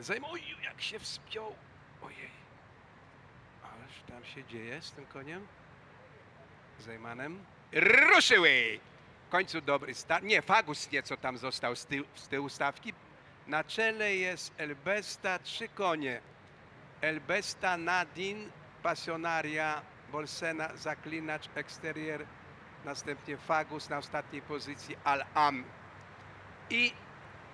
Zajm, oj, jak się wspiął. Ojej. Ależ tam się dzieje z tym koniem. Zajmanem. Ruszyły! W końcu dobry start. Nie, Fagus nieco tam został z, tył, z tyłu stawki. Na czele jest Elbesta, trzy konie. Elbesta, Nadin, Pasjonaria, Bolsena, Zaklinacz, Exterior. Następnie Fagus na ostatniej pozycji Al-Am. I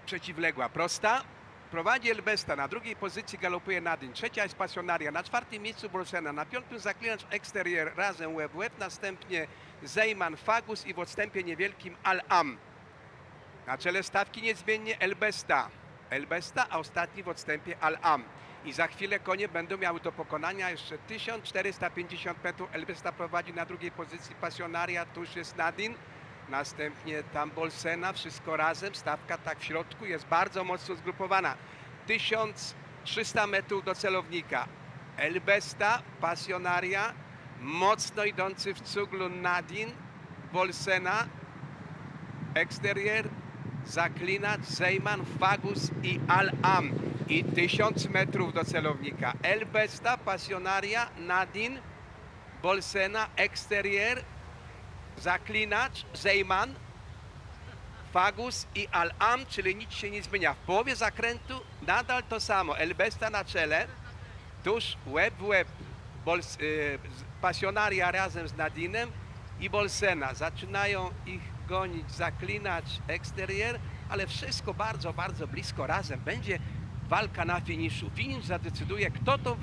przeciwległa prosta. Prowadzi Elbesta, na drugiej pozycji galopuje Nadin, trzecia jest Pasjonaria, na czwartym miejscu Bolsena, na piątym zaklinacz Exterior razem łeb łeb, następnie Zeyman, Fagus i w odstępie niewielkim Al-Am. Na czele stawki niezmiennie Elbesta. Elbesta, a ostatni w odstępie Al-Am. I za chwilę konie będą miały do pokonania jeszcze 1450 metrów. Elbesta prowadzi na drugiej pozycji Pasjonaria, tuż jest Nadin. Następnie tam Bolsena, wszystko razem. Stawka tak w środku jest bardzo mocno zgrupowana. 1300 metrów do celownika. Elbesta, Pasjonaria, mocno idący w cuglu Nadin, Bolsena, Exterior, Zaklinacz, Zeyman, Fagus i Al-Am. I 1000 metrów do celownika. Elbesta, Pasjonaria, Nadin, Bolsena, Exterior, Zaklinacz, Zeyman, Fagus i Al-Am, czyli nic się nie zmienia. W połowie zakrętu nadal to samo. Elbesta na czele, tuż łeb w łeb. Bols, y, pasjonaria razem z Nadinem i Bolsena. Zaczynają ich gonić zaklinacz eksterier, ale wszystko bardzo, bardzo blisko razem. Będzie walka na finiszu. Finisz zadecyduje, kto, to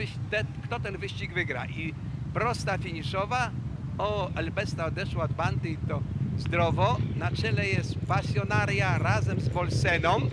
kto ten wyścig wygra. I prosta finiszowa. O, Elbesta odeszła od bandy i to zdrowo. Na czele jest pasjonaria razem z Bolseną.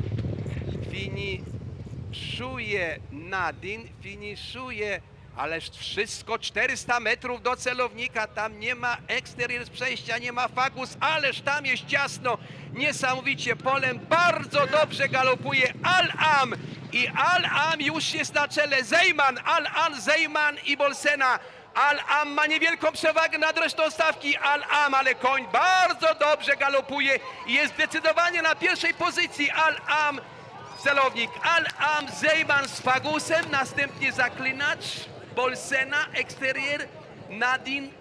Finiszuje Nadin, finiszuje, ależ wszystko 400 metrów do celownika, tam nie ma eksterior z przejścia, nie ma fagus, ależ tam jest ciasno, niesamowicie polem, bardzo dobrze galopuje Al-Am i Al-Am już jest na czele, Zeyman, Al-Am, Zeyman i Bolsena. Al-Am ma niewielką przewagę nad resztą stawki. Al-Am, ale koń bardzo dobrze galopuje i jest zdecydowanie na pierwszej pozycji. Al-Am celownik Al-Am, Zeyman z Fagusem, następnie zaklinacz, Bolsena, eksterier, Nadin,